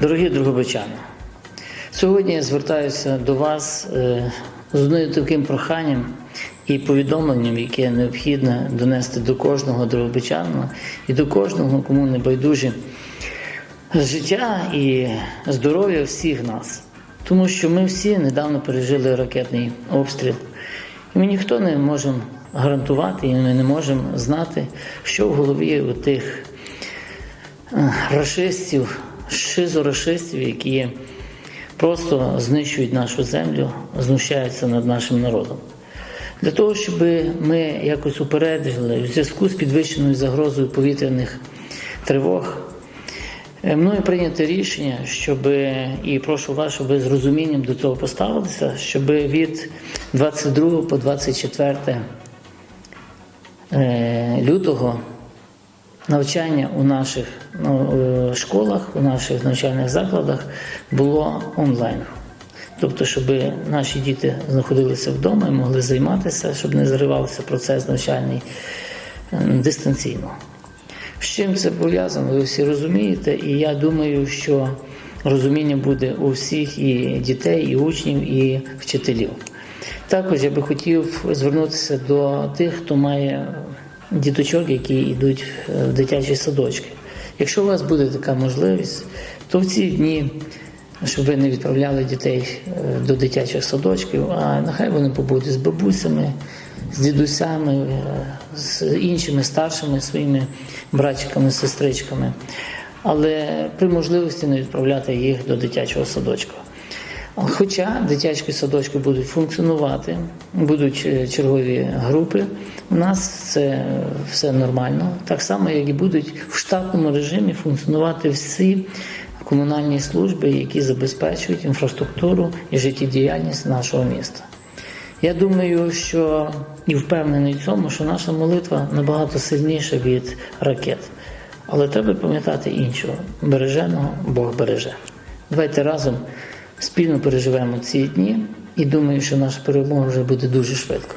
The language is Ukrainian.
Дорогі другобичани, сьогодні я звертаюся до вас е, з одним таким проханням і повідомленням, яке необхідно донести до кожного другобичанина і до кожного, кому не байдужі життя і здоров'я всіх нас. Тому що ми всі недавно пережили ракетний обстріл. І ми ніхто не можемо гарантувати, і ми не можемо знати, що в голові у тих е, рашистів, шизорашистів, які просто знищують нашу землю, знущаються над нашим народом. Для того, щоб ми якось упередили в зв'язку з підвищеною загрозою повітряних тривог, е, мною прийнято рішення, щоб і прошу вас, щоб ви з розумінням до цього поставилися, щоб від 22 по 24 е, лютого навчання у наших ну, е, школах, у наших навчальних закладах було онлайн. Тобто, щоб наші діти знаходилися вдома і могли займатися, щоб не зривався процес навчальний дистанційно. З чим це пов'язано, ви всі розумієте, і я думаю, що розуміння буде у всіх і дітей, і учнів, і вчителів. Також я би хотів звернутися до тих, хто має діточок, які йдуть в дитячі садочки. Якщо у вас буде така можливість, то в ці дні, щоб ви не відправляли дітей е, до дитячих садочків, а нехай вони побудуть з бабусями, з дідусями, е, з іншими старшими своїми братчиками, сестричками, але при можливості не відправляти їх до дитячого садочка. Хоча дитячі садочки будуть функціонувати, будуть е, чергові групи, у нас це все нормально, так само, як і будуть в штатному режимі функціонувати всі комунальні служби, які забезпечують інфраструктуру і життєдіяльність нашого міста. Я думаю, що і впевнений в цьому, що наша молитва набагато сильніша від ракет. Але треба пам'ятати іншого: береженого Бог береже. Давайте разом спільно переживемо ці дні і думаю, що наша перемога вже буде дуже швидко.